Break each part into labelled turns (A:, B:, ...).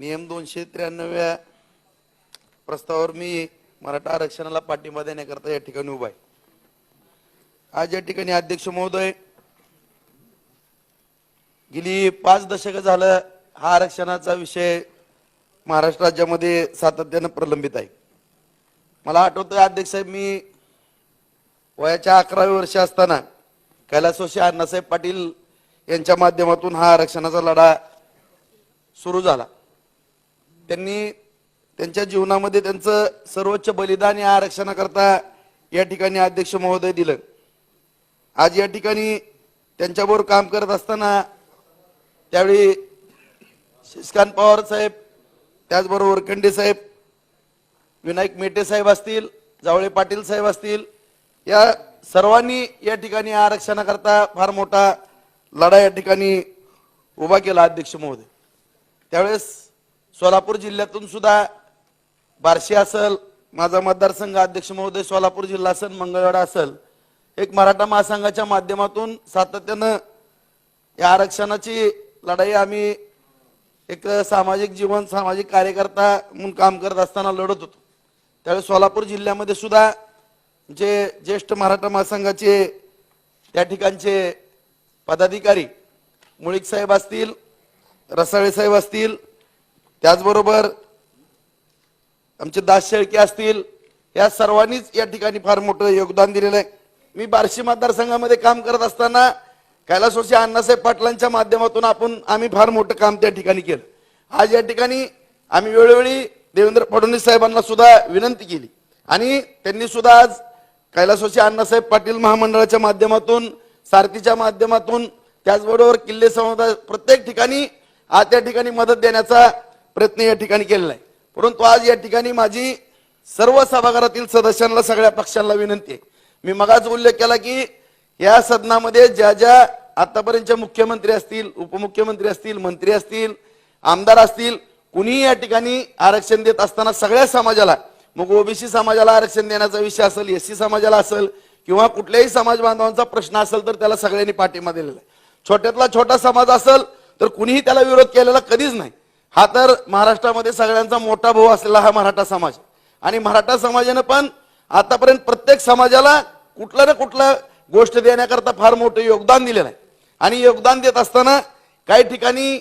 A: नियम दोनशे त्र्याण्णव्या प्रस्तावावर मी मराठा आरक्षणाला पाठिंबा देण्याकरता या ठिकाणी उभा आहे. आज या ठिकाणी अध्यक्ष महोदय गेली पाच दशकं झालं हा आरक्षणाचा विषय महाराष्ट्र राज्यामध्ये सातत्यानं प्रलंबित आहे. मला आठवतं अध्यक्ष साहेब मी वयाच्या अकराव्या वर्षी असताना कैलासवासी अण्णासाहेब पाटील यांच्या माध्यमातून हा आरक्षणाचा लढा सुरू झाला. त्यांनी त्यांच्या जीवनामध्ये त्यांचं सर्वोच्च बलिदान या आरक्षणाकरता या ठिकाणी अध्यक्ष महोदय दिलं. आज या ठिकाणी त्यांच्याबरोबर काम करत असताना त्यावेळी शशिकांत पवार साहेब त्याचबरोबर खंडे साहेब विनायक मेटे साहेब असतील जावळे पाटील साहेब असतील या सर्वांनी या ठिकाणी आरक्षणाकरता फार मोठा लढा या ठिकाणी उभा केला अध्यक्ष महोदय. त्यावेळेस सोलापूर जिल्ह्यातून सुद्धा बार्शी असल माझा मतदारसंघ अध्यक्ष महोदय सोलापूर जिल्हा असेल मंगळवेढा असेल एक मराठा महासंघाच्या माध्यमातून सातत्यानं या आरक्षणाची लढाई आम्ही एक सामाजिक जीवन सामाजिक कार्यकर्ता म्हणून काम करत असताना लढत होतो. त्यावेळेस सोलापूर जिल्ह्यामध्ये सुद्धा जे ज्येष्ठ मराठा महासंघाचे त्या ठिकाणचे पदाधिकारी मुळीक साहेब असतील रसाळे साहेब असतील त्याचबरोबर आमचे दास शेळके असतील या सर्वांनीच या ठिकाणी फार मोठं योगदान दिलेलं आहे. मी बार्शी मतदारसंघामध्ये काम करत असताना कैलासोशी अण्णासाहेब पाटलांच्या माध्यमातून आपण आम्ही फार मोठं काम त्या ठिकाणी केलं. आज या ठिकाणी आम्ही वेळोवेळी देवेंद्र फडणवीस साहेबांना सुद्धा विनंती केली. आणि त्यांनी सुद्धा आज कैलासोशी अण्णासाहेब पाटील महामंडळाच्या माध्यमातून सारथीच्या माध्यमातून त्याचबरोबर किल्ले समुदाय प्रत्येक ठिकाणी आज त्या ठिकाणी मदत देण्याचा प्रयत्न या ठिकाणी केलेला आहे. परंतु आज या ठिकाणी माझी सर्व सभागृहातील सदस्यांना सगळ्या पक्षांना विनंती आहे. मी मगाच उल्लेख केला की या सदनामध्ये ज्या ज्या आतापर्यंतच्या मुख्यमंत्री असतील उपमुख्यमंत्री असतील मंत्री असतील आमदार असतील कुणीही या ठिकाणी आरक्षण देत असताना सगळ्या समाजाला मग ओबीसी समाजाला आरक्षण देण्याचा विषय असेल एस सी समाजाला असेल किंवा कुठल्याही समाज बांधवांचा प्रश्न असेल तर त्याला सगळ्यांनी पाठिंबा दिलेला आहे. छोट्यातला छोटा समाज असेल तर कुणीही त्याला विरोध केलेला कधीच नाही. हा तर महाराष्ट्रामध्ये सगळ्यांचा मोठा भाऊ असलेला हा मराठा समाज. आणि मराठा समाजानं पण आतापर्यंत प्रत्येक समाजाला कुठलं ना कुठलं गोष्ट देण्याकरता फार मोठं योगदान दिलेलं आहे. आणि योगदान देत असताना काही ठिकाणी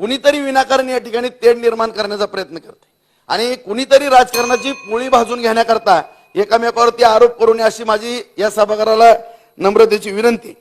A: कुणीतरी विनाकारण या ठिकाणी तेढ निर्माण करण्याचा प्रयत्न करते. आणि कुणीतरी राजकारणाची पोळी भाजून घेण्याकरता एकमेकावरती आरोप करू नये अशी माझी या सभागृहाला नम्रतेची विनंती